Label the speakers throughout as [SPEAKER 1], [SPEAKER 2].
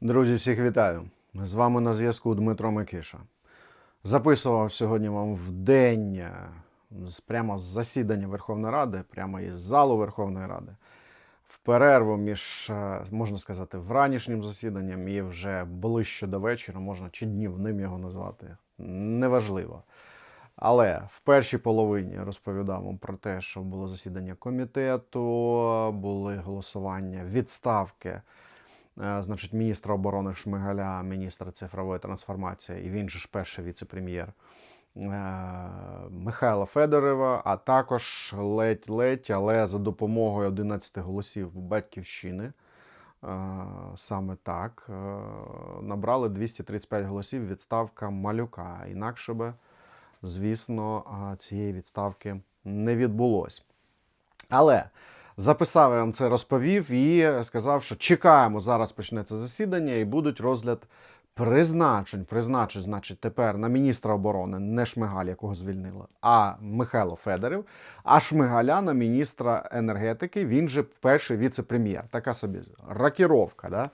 [SPEAKER 1] Друзі, всіх вітаю! З вами на зв'язку Дмитро Микиша. Записував сьогодні вам в день е, прямо з засідання Верховної Ради, прямо із залу Верховної Ради, в перерву між, е, можна сказати, вранішнім засіданням і вже ближче до вечора, можна чи днівним його назвати. Неважливо. Але в першій половині розповідав вам про те, що було засідання комітету, були голосування відставки значить, міністра оборони Шмигаля, міністра цифрової трансформації, і він же ж перший віце-прем'єр е, Михайла Федорова, а також ледь-ледь, але за допомогою 11 голосів Батьківщини. е, Саме так е, набрали 235 голосів відставка малюка. Інакше би, звісно, е, цієї відставки не відбулось. Але записав я вам це, розповів і сказав, що чекаємо, зараз почнеться засідання і будуть розгляд призначень. Призначень, значить, тепер на міністра оборони не Шмигаль, якого звільнили, а Михайло Федорів, а Шмигаля на міністра енергетики, він же перший віце-прем'єр. Така собі ракіровка, да?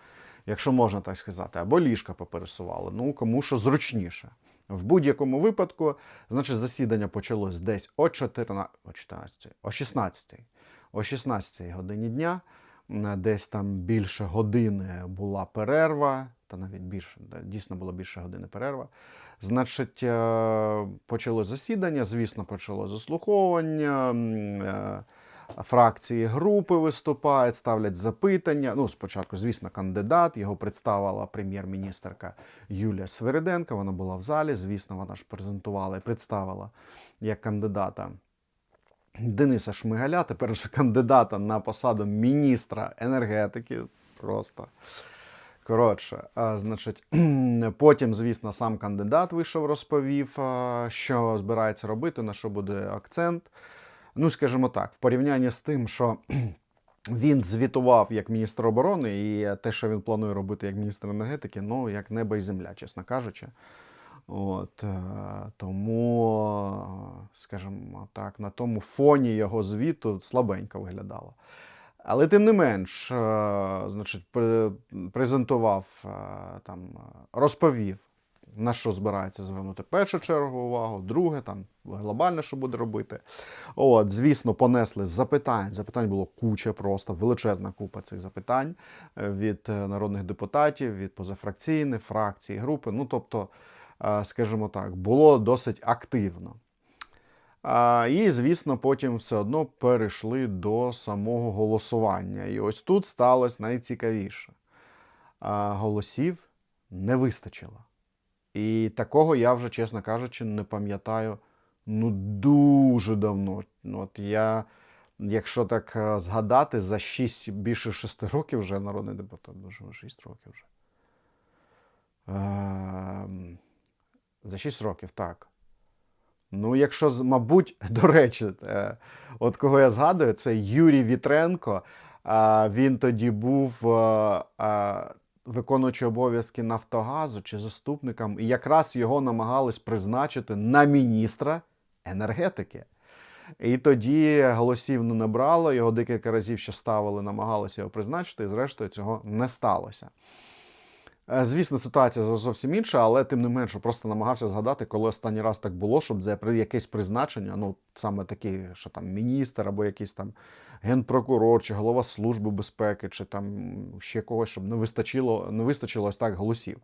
[SPEAKER 1] якщо можна так сказати, або ліжка попересували. Ну, кому що зручніше. В будь-якому випадку, значить, засідання почалось десь о 14, о 14, о 16, о 16 годині дня. Десь там більше години була перерва, та навіть більше, дійсно було більше години перерва. Значить, е, почалось засідання, звісно, почало заслуховування. е, Фракції групи виступають, ставлять запитання. Ну, спочатку, звісно, кандидат. Його представила прем'єр-міністерка Юлія Свириденко. Вона була в залі. Звісно, вона ж презентувала і представила як кандидата Дениса Шмигаля, тепер вже кандидата на посаду міністра енергетики. Просто. Коротше, а, значить, потім, звісно, сам кандидат вийшов, розповів, що збирається робити, на що буде акцент. Ну, скажімо так, в порівнянні з тим, що він звітував як міністр оборони, і те, що він планує робити як міністр енергетики, ну, як небо і земля, чесно кажучи. От, е, тому, е, скажімо так, на тому фоні його звіту слабенько виглядало. Але тим не менш, е, значить, презентував, там, розповів, на що збирається звернути першу чергу увагу, друге, там глобально, що буде робити. От, звісно, понесли запитань. Запитань було куча, просто величезна купа цих запитань від народних депутатів, від позафракційних фракцій, групи. Ну, тобто, скажімо так, було досить активно. І, звісно, потім все одно перейшли до самого голосування. І ось тут сталося найцікавіше. Голосів не вистачило. І такого я вже, чесно кажучи, не пам'ятаю ну дуже давно. Ну, От я, якщо так е, згадати, за 6, більше 6 років вже народний депутат, дуже 6 років вже. За 6 років, так. Ну, якщо, мабуть, до речі, е, от кого я згадую, це Юрій Вітренко. Він тоді був е, е, виконуючий обов'язки Нафтогазу чи заступником, і якраз його намагались призначити на міністра енергетики. І тоді голосів не набрало, його декілька разів ще ставили, намагалися його призначити, і зрештою цього не сталося. Е, Звісно, ситуація зовсім інша, але тим не менше, просто намагався згадати, коли останній раз так було, щоб за якесь призначення, ну саме такі, що там міністр або якийсь там генпрокурор, чи голова служби безпеки, чи там ще когось, щоб не вистачило, не вистачило ось так голосів.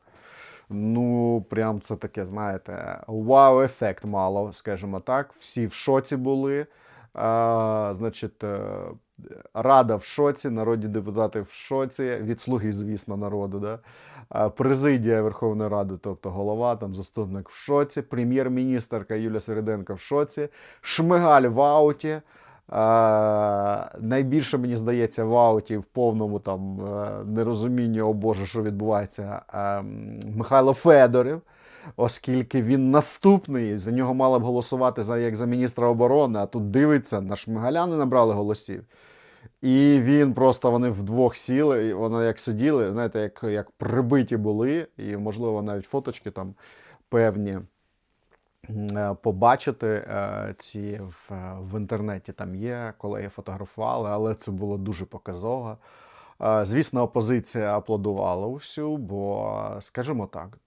[SPEAKER 1] Ну, прям це таке, знаєте, вау-ефект мало, скажімо так. Всі в шоці були. А, е, Рада в шоці, народні депутати в шоці, від слуги, звісно, народу. Да? А, Президія Верховної Ради, тобто голова, там заступник в шоці, прем'єр-міністерка Юлія Середенко в шоці, Шмигаль в ауті. А, найбільше, мені здається, в ауті в повному там е, нерозумінні, о Боже, що відбувається, е, Михайло Федорів, оскільки він наступний, за нього мали б голосувати за, як за міністра оборони, а тут дивиться, на Шмигаля не набрали голосів. І він просто вони вдвох сіли, і вони як сиділи, знаєте, як, як прибиті були, і, можливо, навіть фоточки там певні е, побачити е, ці в, е, в інтернеті там є, колеги фотографували, але це було дуже показово. Звісно, опозиція аплодувала всю, бо, скажімо так,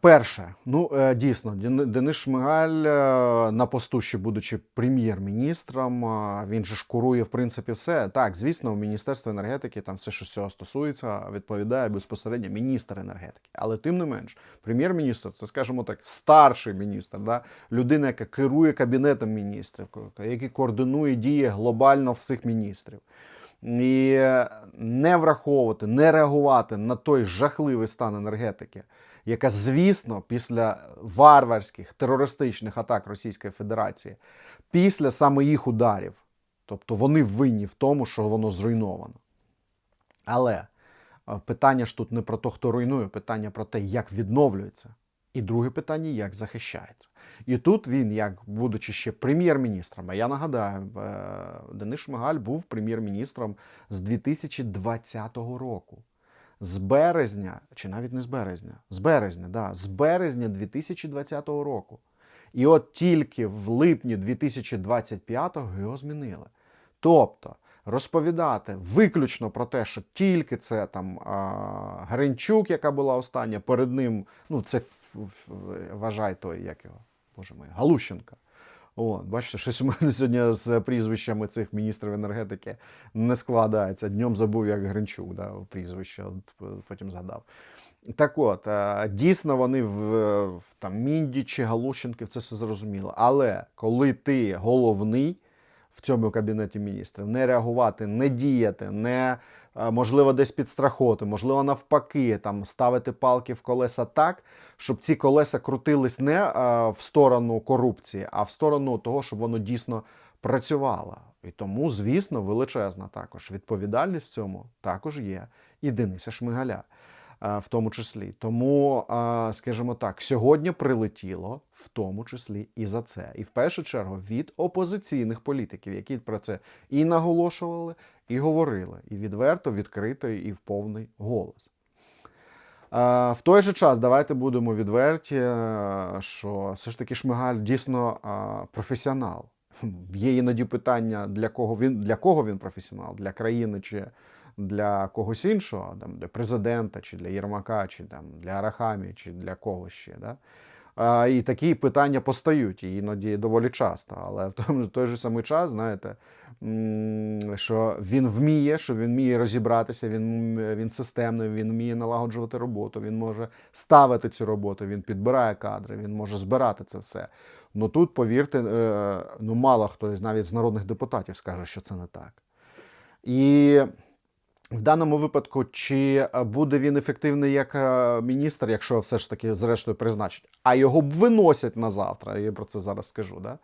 [SPEAKER 1] Перше, ну е, дійсно, Дени- Денис Шмигаль е, на посту, ще будучи прем'єр-міністром, е, він же ж курує в принципі все. Так, звісно, в Міністерстві енергетики там все, що цього стосується, відповідає безпосередньо міністр енергетики. Але тим не менш, прем'єр-міністр це, скажімо так, старший міністр, да? людина, яка керує кабінетом міністрів, який координує дії глобально всіх міністрів. І е, не враховувати, не реагувати на той жахливий стан енергетики, яка, звісно, після варварських терористичних атак Російської Федерації, після саме їх ударів, тобто вони винні в тому, що воно зруйновано. Але е, питання ж тут не про те, хто руйнує, питання про те, як відновлюється. І друге питання, як захищається. І тут він, як будучи ще прем'єр-міністром, а я нагадаю, е, Денис Шмигаль був прем'єр-міністром з 2020 року. З березня, чи навіть не з березня, з березня, да, з березня 2020 року. І от тільки в липні 2025-го його змінили. Тобто розповідати виключно про те, що тільки це там Гринчук, яка була остання, перед ним, ну це вважай той, як його, боже мій, Галущенка. О, бачите, щось у мене сьогодні з прізвищами цих міністрів енергетики не складається. Днем забув, як Гринчук, да, прізвище, потім згадав. Так от, е, дійсно, вони в, в там, Мінді чи Галущенки, це все зрозуміло. Але коли ти головний в цьому кабінеті міністрів, не реагувати, не діяти, не е, можливо десь підстрахувати, можливо, навпаки, там ставити палки в колеса так, щоб ці колеса крутились не е, в сторону корупції, а в сторону того, щоб воно дійсно працювало. І тому, звісно, величезна також відповідальність в цьому також є і Дениса Шмигаля. В тому числі, тому, скажімо так, сьогодні прилетіло в тому числі і за це, і в першу чергу від опозиційних політиків, які про це і наголошували, і говорили, і відверто, відкрито, і в повний голос. В той же час давайте будемо відверті, що все ж таки Шмигаль дійсно професіонал. Є іноді питання, для кого він для кого він професіонал, для країни чи для когось іншого, там, для президента, чи для Єрмака, чи там, для Арахамі, чи для когось ще. Да? А, і такі питання постають і іноді доволі часто. Але в той же самий час, знаєте, що він вміє, що він вміє розібратися, він, він системний, він вміє налагоджувати роботу, він може ставити цю роботу, він підбирає кадри, він може збирати це все. Ну тут, повірте, е, ну мало хто навіть з народних депутатів скаже, що це не так. І в даному випадку, чи е, буде він ефективний як е, міністр, якщо все ж таки зрештою призначить, а його б виносять на завтра, я про це зараз скажу, да?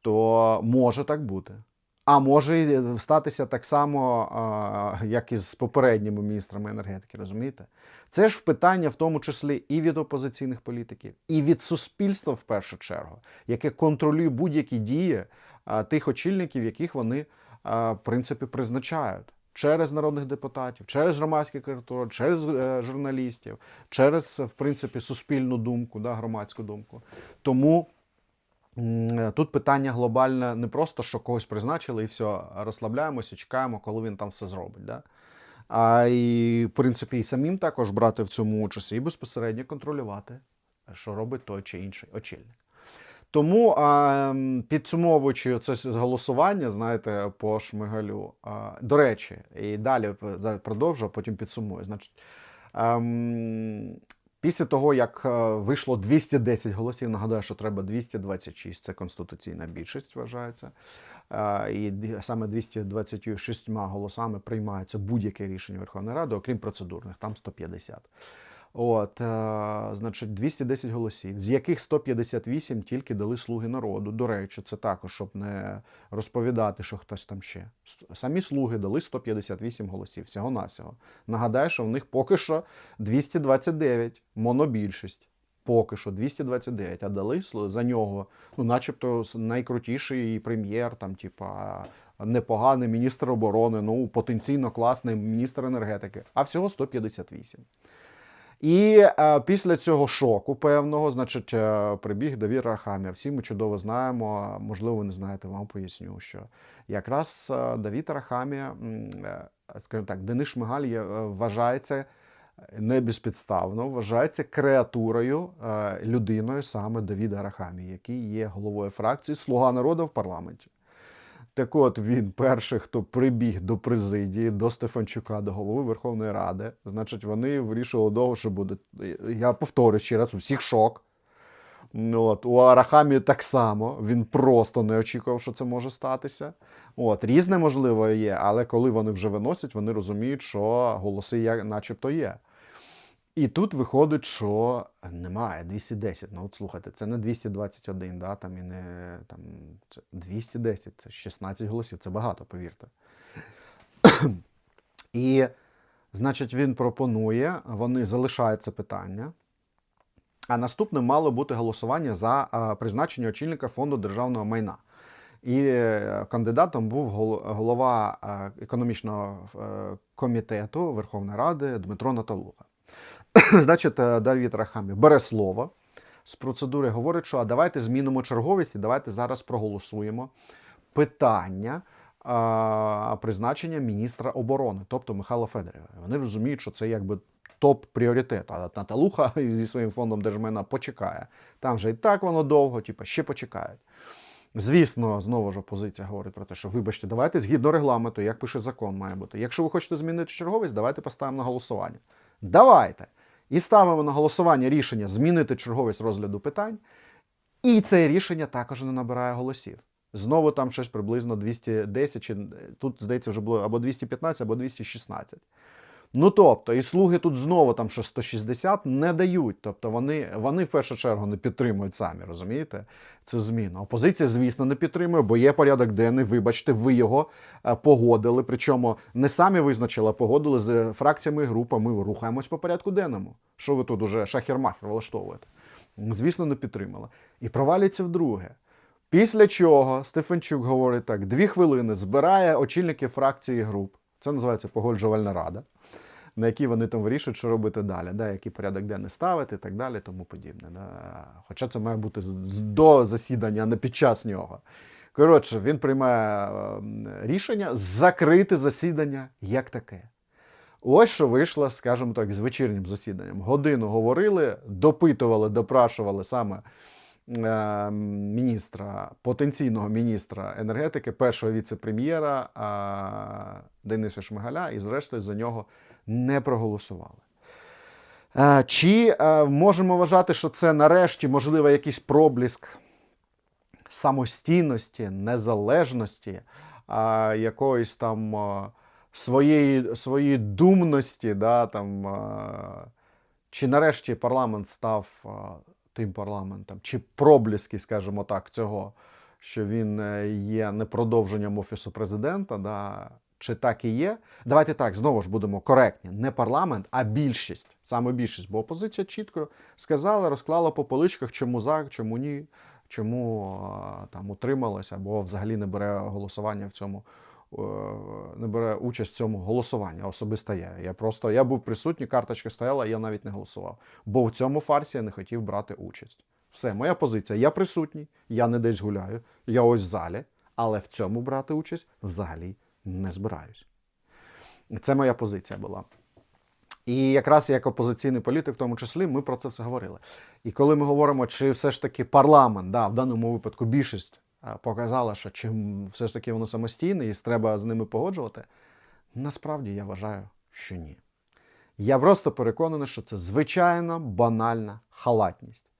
[SPEAKER 1] то може так бути. А може статися так само, як і з попередніми міністрами енергетики, розумієте? Це ж питання в тому числі і від опозиційних політиків, і від суспільства в першу чергу, яке контролює будь-які дії тих очільників, яких вони в принципі призначають. Через народних депутатів, через громадські культури, через е, журналістів, через в принципі суспільну думку, да, громадську думку. Тому тут питання глобальне не просто, що когось призначили і все, розслабляємося, чекаємо, коли він там все зробить. Да? А і, в принципі, і самим також брати в цьому участь і безпосередньо контролювати, що робить той чи інший очільник. Тому, підсумовуючи це голосування, знаєте, по Шмигалю, до речі, і далі продовжу, а потім підсумую. Значить, після того, як е, вийшло 210 голосів, нагадаю, що треба 226, це конституційна більшість вважається. І саме 226 голосами приймається будь-яке рішення Верховної Ради, окрім процедурних, там 150. От, е, значить, 210 голосів, з яких 158 тільки дали слуги народу. До речі, це також, щоб не розповідати, що хтось там ще. Самі слуги дали 158 голосів всього-навсього. Нагадаю, що в них поки що 229, монобільшість. Поки що 229, а дали за нього, ну, начебто, найкрутіший прем'єр, там, типа, непоганий міністр оборони, ну, потенційно класний міністр енергетики, а всього 158. І е, після цього шоку певного, значить, е, прибіг Давід Рахамія. Всі ми чудово знаємо. Можливо, ви не знаєте, вам поясню, що якраз е, Давід Рахамія, е, скажімо так, Денис Шмигаль є, е, вважається не безпідставно, вважається креатурою, е, людиною саме Давіда Рахамії, який є головою фракції Слуга народу в парламенті. Так от він перший, хто прибіг до президії, до Стефанчука, до голови Верховної Ради. Значить, вони вирішили довго, що буде. Я повторю ще раз, у всіх шок. От, у Арахамі так само. Він просто не очікував, що це може статися. От, різне можливо є, але коли вони вже виносять, вони розуміють, що голоси як, начебто є. І тут виходить, що немає 210. Ну, от слухайте, це не 221, да, там і не там, це 210, це 16 голосів, це багато, повірте. І, значить, він пропонує, вони залишають це питання. А наступним мало бути голосування за призначення очільника фонду державного майна. І е, кандидатом був голова е, економічного е, комітету Верховної Ради Дмитро Наталуха. Значить, е, Давід Рахамі бере слово з процедури, говорить, що а давайте змінимо черговість і давайте зараз проголосуємо питання а, призначення міністра оборони, тобто Михайла Федорова. Вони розуміють, що це якби топ-пріоритет. А Наталуха зі своїм фондом держмайна почекає. Там вже і так воно довго, типу, ще почекають. Звісно, знову ж опозиція говорить про те, що вибачте, давайте згідно регламенту, як пише закон, має бути. Якщо ви хочете змінити черговість, давайте поставимо на голосування. Давайте. І ставимо на голосування рішення змінити черговість розгляду питань. І це рішення також не набирає голосів. Знову там щось приблизно 210, чи тут, здається, вже було або 215, або 216. Ну тобто, і слуги тут знову там що 160 не дають. Тобто вони, вони в першу чергу не підтримують самі, розумієте, цю зміну. Опозиція, звісно, не підтримує, бо є порядок денний. Вибачте, ви його е, погодили. Причому не самі визначили, а погодили з фракціями і групами. Рухаємось по порядку денному. Що ви тут уже шахер-махер влаштовуєте? Звісно, не підтримала. І провалюється вдруге. Після чого Стефанчук говорить так: дві хвилини збирає очільників фракції груп. Це називається погоджувальна рада, на якій вони там вирішують, що робити далі, да, який порядок денний ставити і так далі, тому подібне. Да. Хоча це має бути до засідання, а не під час нього. Коротше, він приймає е, рішення закрити засідання як таке. Ось що вийшло, скажімо так, з вечірнім засіданням. Годину говорили, допитували, допрашували саме е, міністра, потенційного міністра енергетики, першого віце-прем'єра е, Дениса Шмигаля, і зрештою за нього не проголосували. Е, Чи е, можемо вважати, що це нарешті можливо якийсь пробліск самостійності, незалежності, якоїсь там своєї, своєї думності, да, там, чи нарешті парламент став тим парламентом, чи пробліски, скажімо так, цього, що він е, є не продовженням офісу президента, да, чи так і є. Давайте так, знову ж будемо коректні. Не парламент, а більшість, саме більшість. Бо опозиція чітко сказала, розклала по поличках, чому за, чому ні, чому там утрималася, або взагалі не бере голосування в цьому. е, Не бере участь в цьому голосуванні. Особисто я. Я просто я був присутній, карточка стояла, я навіть не голосував. Бо в цьому фарсі я не хотів брати участь. Все, моя позиція. Я присутній, я не десь гуляю, я ось в залі, але в цьому брати участь взагалі не збираюсь. Це моя позиція була. І якраз як опозиційний політик, в тому числі, ми про це все говорили. І коли ми говоримо, чи все ж таки парламент, да, в даному випадку більшість показала, що чи все ж таки воно самостійне і треба з ними погоджувати, насправді я вважаю, що ні. Я просто переконаний, що це звичайна банальна халатність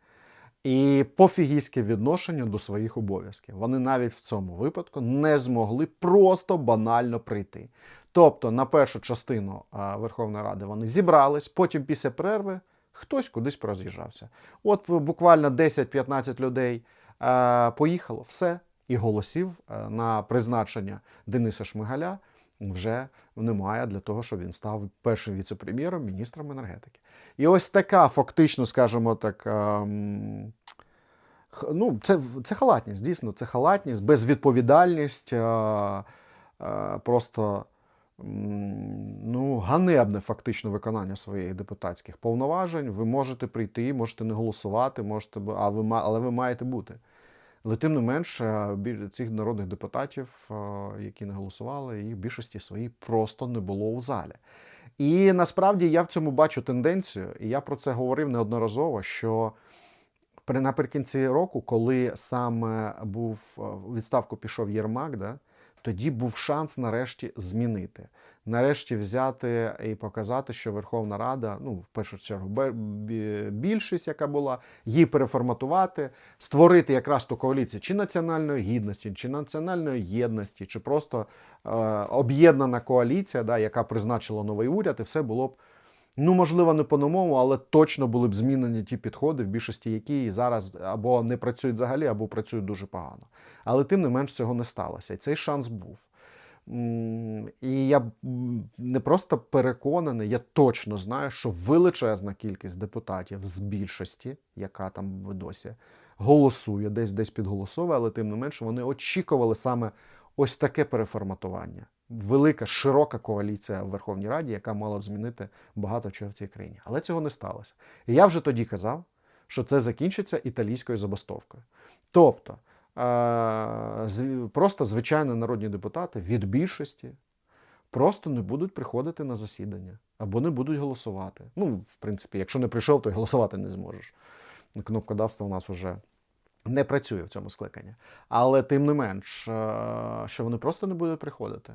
[SPEAKER 1] і пофігійське відношення до своїх обов'язків. Вони навіть в цьому випадку не змогли просто банально прийти. Тобто на першу частину Верховної Ради вони зібрались, потім після перерви хтось кудись пороз'їжджався. От буквально 10-15 людей поїхало, все, і голосів на призначення Дениса Шмигаля вже немає для того, щоб він став першим віце-прем'єром, міністром енергетики. І ось така, фактично, скажімо так. ем, Ну, це, це халатність, дійсно, це халатність, безвідповідальність, е, е, просто ну, ганебне фактично виконання своїх депутатських повноважень. Ви можете прийти, можете не голосувати, можете, а ви, але ви маєте бути. Але тим не менш, е, біль- цих народних депутатів, е, які не голосували, їх в більшості своїй просто не було у залі. І насправді я в цьому бачу тенденцію, і я про це говорив неодноразово, що при- наприкінці року, коли саме був е, відставку пішов Єрмак, да, тоді був шанс нарешті змінити. Нарешті взяти і показати, що Верховна Рада, ну, в першу чергу, більшість, яка була, її переформатувати, створити якраз ту коаліцію чи національної гідності, чи національної єдності, чи просто е, об'єднана коаліція, да, яка призначила новий уряд, і все було б Ну, можливо, не по-новому, але точно були б змінені ті підходи, в більшості які зараз або не працюють взагалі, або працюють дуже погано. Але тим не менш цього не сталося. І цей шанс був. І я не просто переконаний, я точно знаю, що величезна кількість депутатів з більшості, яка там досі голосує, десь десь підголосовує, але тим не менше вони очікували саме ось таке переформатування. Велика, широка коаліція в Верховній Раді, яка мала б змінити багато чого в цій країні. Але цього не сталося. І я вже тоді казав, що це закінчиться італійською забастовкою. Тобто, е- просто звичайні народні депутати від більшості просто не будуть приходити на засідання або не будуть голосувати. Ну, в принципі, якщо не прийшов, то й голосувати не зможеш. Кнопкодавство у нас уже не працює в цьому скликанні. Але тим не менш, е, що вони просто не будуть приходити.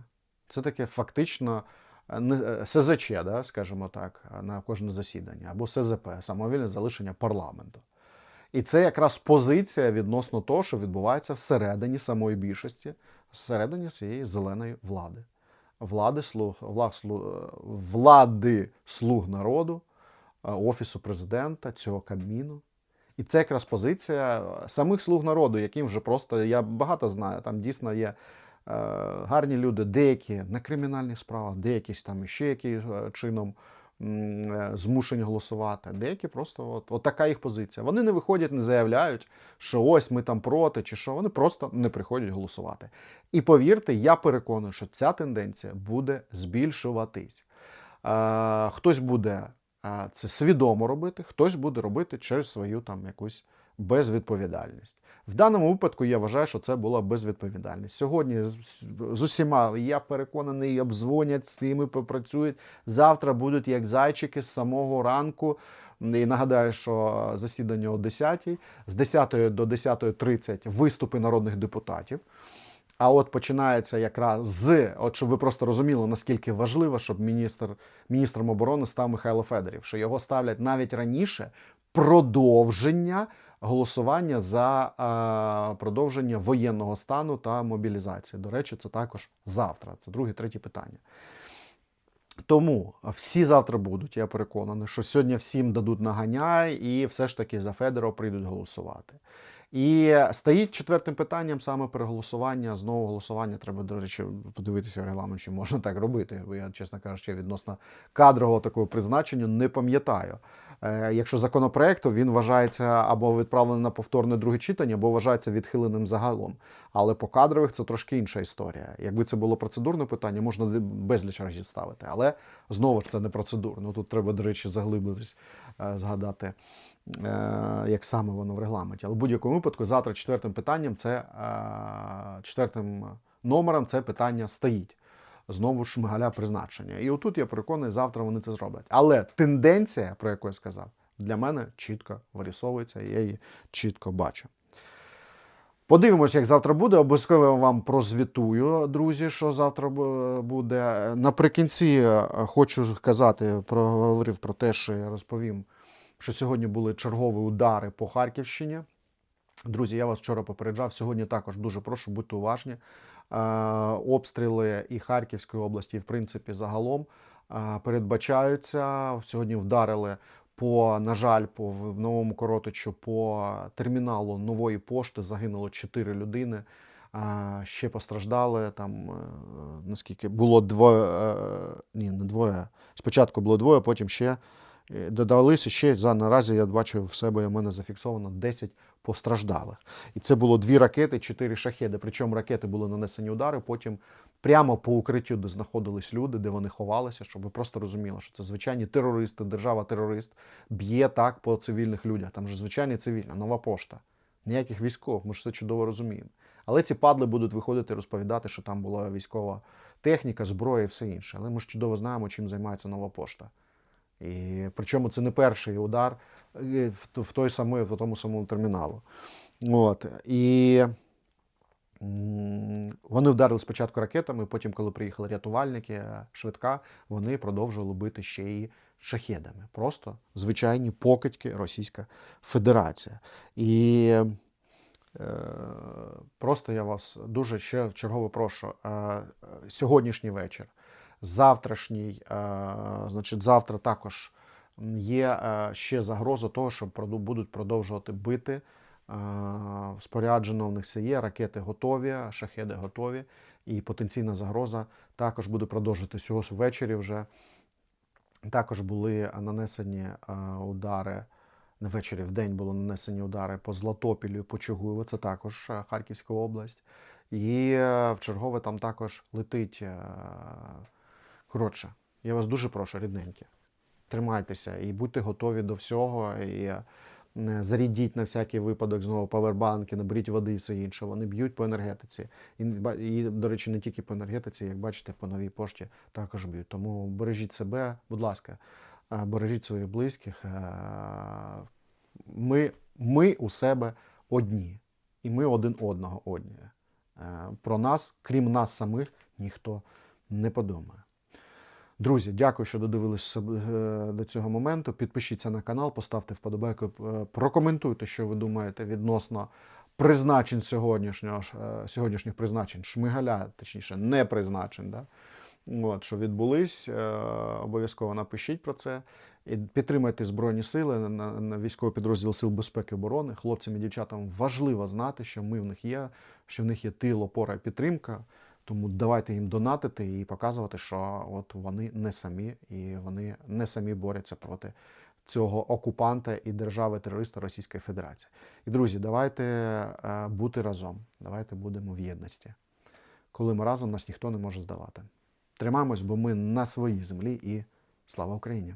[SPEAKER 1] Це таке фактично е, е, СЗЧ, да, скажімо так, на кожне засідання, або СЗП, самовільне залишення парламенту. І це якраз позиція відносно того, що відбувається всередині самої більшості, всередині цієї зеленої влади. Влади слуг, влад, слу- е, влади слуг народу, е, офісу президента, цього кабміну. І це якраз позиція е, самих слуг народу, яким вже просто я багато знаю. Там дійсно є е, гарні люди, деякі на кримінальних справах, деякі там ще яким чином е, змушені голосувати. Деякі просто от, от така їх позиція. Вони не виходять, не заявляють, що ось ми там проти, чи що. Вони просто не приходять голосувати. І повірте, я переконаний, що ця тенденція буде збільшуватись. Е, хтось буде е, це свідомо робити, хтось буде робити через свою там якусь безвідповідальність. В даному випадку я вважаю, що це була безвідповідальність. Сьогодні з- усіма я переконаний, обдзвонять з тими, попрацюють. Завтра будуть як зайчики з самого ранку. І нагадаю, що засідання о 10 з 10 до 10.30 виступи народних депутатів. А от починається якраз з, от щоб ви просто розуміли, наскільки важливо, щоб міністр, міністром оборони став Михайло Федорів, що його ставлять навіть раніше продовження голосування за е, продовження воєнного стану та мобілізації. До речі, це також завтра. Це друге, третє питання. Тому всі завтра будуть. Я переконаний, що сьогодні всім дадуть наганяй, і все ж таки за Федеро прийдуть голосувати. І стоїть четвертим питанням саме переголосування. Знову голосування треба, до речі, подивитися в регламент, чи можна так робити. Бо я, чесно кажучи, відносно кадрового такого призначення не пам'ятаю. Е, якщо законопроект, то він вважається або відправлений на повторне друге читання, або вважається відхиленим загалом. Але по кадрових це трошки інша історія. Якби це було процедурне питання, можна безліч разів ставити. Але знову ж це не процедурно. Тут треба, до речі, заглибитись, е, згадати, як саме воно в регламенті. Але в будь-якому випадку, завтра четвертим питанням це е, четвертим номером це питання стоїть. Знову ж шмигаля призначення. І отут я переконаний, завтра вони це зроблять. Але тенденція, про яку я сказав, для мене чітко вирісовується, я її чітко бачу. Подивимось, як завтра буде. Обов'язково вам прозвітую, друзі, що завтра буде. Наприкінці е, хочу сказати, проговорив про те, що я розповім, що сьогодні були чергові удари по Харківщині. Друзі, я вас вчора попереджав. Сьогодні також дуже прошу бути уважні. Е, обстріли і Харківської області, і, в принципі, загалом е, передбачаються. Сьогодні вдарили по, на жаль, по в Новому Коротичу по терміналу нової пошти загинуло 4 людини. Ще постраждали там, е, наскільки було двоє, е, ні, не двоє. Спочатку було двоє, потім ще е, додалися ще за наразі я бачу в себе у мене зафіксовано 10 постраждалих. І це було дві ракети, чотири шахеди. Причому ракети були нанесені удари, потім прямо по укриттю, де знаходились люди, де вони ховалися, щоб ви просто розуміли, що це звичайні терористи, держава-терорист б'є так по цивільних людях. Там же звичайні цивільні, нова пошта. Ніяких військових, ми ж це чудово розуміємо. Але ці падли будуть виходити і розповідати, що там була військова техніка, зброя і все інше. Але ми ж чудово знаємо, чим займається нова пошта. І причому це не перший удар е, в, той самий, в тому самому терміналу. От. І вони вдарили спочатку ракетами, потім, коли приїхали рятувальники, е, швидка, вони продовжували бити ще й шахедами. Просто звичайні покидьки Російська Федерація. І е, просто я вас дуже ще вчергово прошу. Сьогоднішній вечір, завтрашній, е, значить, завтра також є е, ще загроза того, що будуть продовжувати бити. Е, Споряджено в них все є, ракети готові, шахеди готові, і потенційна загроза також буде продовжити сьогодні ввечері вже. Також були нанесені удари не ввечері, в день були нанесені удари по Златопілю, по Чугуєву, це також Харківська область. І в чергове там також летить. Коротше, я вас дуже прошу, рідненькі, тримайтеся і будьте готові до всього. І е, зарядіть на всякий випадок знову павербанки, наберіть води і все інше. Вони б'ють по енергетиці. І, і, до речі, не тільки по енергетиці, як бачите, по новій пошті також б'ють. Тому бережіть себе, будь ласка, е, бережіть своїх близьких. е, Ми, ми у себе одні, і ми один одного одні. Про нас, крім нас самих, ніхто не подумає. Друзі, дякую, що додивились е, до цього моменту. Підпишіться на канал, поставте вподобайку, е, прокоментуйте, що ви думаєте відносно призначень сьогоднішнього, е, сьогоднішніх призначень, Шмигаля, точніше, не призначень. Да? От, що відбулись, обов'язково напишіть про це. І підтримайте Збройні Сили, на, на, військовий підрозділ Сил безпеки і оборони. Хлопцям і дівчатам важливо знати, що ми в них є, що в них є тил, опора і підтримка. Тому давайте їм донатити і показувати, що от вони не самі, і вони не самі борються проти цього окупанта і держави-терориста Російської Федерації. І друзі, давайте е, бути разом. Давайте будемо в єдності. Коли ми разом, нас ніхто не може здавати. Тримаємось, бо ми на своїй землі і слава Україні!